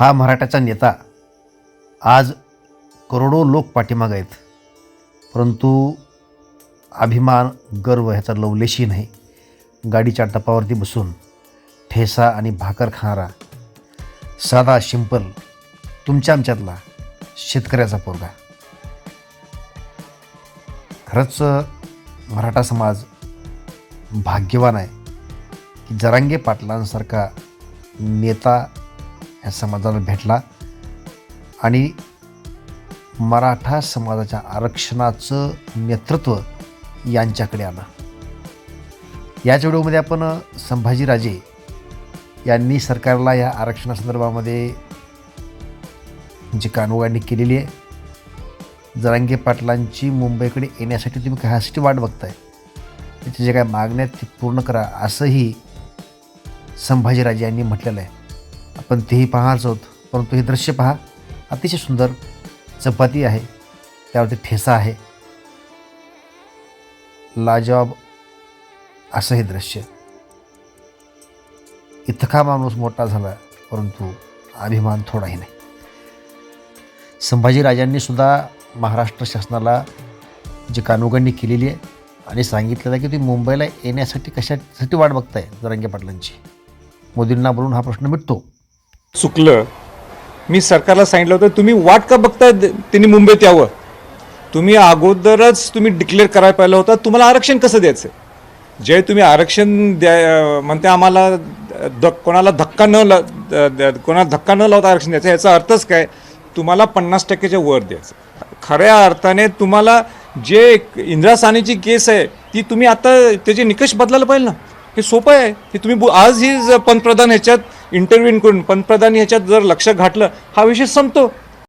हा मराठाचा नेता. आज करोडो लोक पाठीमाग आहेत. परंतु अभिमान गर्व ह्याचा लवलेशी नाही. गाडीच्या टपावरती बसून ठेसा आणि भाकर खाणारा साधा शिंपल तुमच्या आमच्यातला शेतकऱ्याचा पोरगा. खरंच मराठा समाज भाग्यवान आहे की जरांगे पाटलांसारखा नेता ह्या समाजाला भेटला. आणि मराठा समाजाच्या आरक्षणाचं नेतृत्व यांच्याकडे आलं. याच व्हिडिओमध्ये आपण संभाजीराजे यांनी सरकारला या आरक्षणासंदर्भामध्ये जी कानोगांडी केलेली आहे जरांगे पाटलांची मुंबईकडे येण्यासाठी तुम्ही कशासाठी वाट बघताय? त्याच्या जे काय मागण्या आहेत ते पूर्ण करा असंही संभाजीराजे यांनी म्हटलेलं आहे. पण तेही पाहणारच आहोत परंतु हे दृश्य पहा अतिशय सुंदर चपाती आहे त्यावरती ठेसा आहे. लाजवाब असं हे दृश्य. इतका माणूस मोठा झाला परंतु अभिमान थोडाही नाही. संभाजीराजांनी सुद्धा महाराष्ट्र शासनाला जी कानोगंडी केलेली आहे आणि सांगितलेलं आहे की तुम्ही मुंबईला येण्यासाठी कशासाठी वाट बघताय जरांगे पाटलांची? मोदींना बोलून हा प्रश्न मिटतो. चुकलं. मी सरकारला सांगितलं होतं तुम्ही वाट का बघताय त्यांनी मुंबईत यावं? तुम्ही अगोदरच तुम्ही डिक्लेअर करायला पाहिलं होतं तुम्हाला आरक्षण कसं द्यायचं? जे तुम्ही आरक्षण द्या म्हणते आम्हाला द कोणाला धक्का न ल द- कोणाला धक्का न लावता आरक्षण द्यायचं याचा अर्थच काय? तुम्हाला पन्नास टक्क्याच्या वर द्यायचं. खऱ्या अर्थाने तुम्हाला जे इंदिरा सानेची केस आहे ती तुम्ही आता त्याचे निकष बदलायला पाहिजे ना. हे सोपं आहे. की तुम्ही आज ही ज- पंतप्रधान ह्याच्यात इंटरव्ह्यून करून पंतप्रधान याच्यात जर लक्ष घातलं हा विषय संपतो.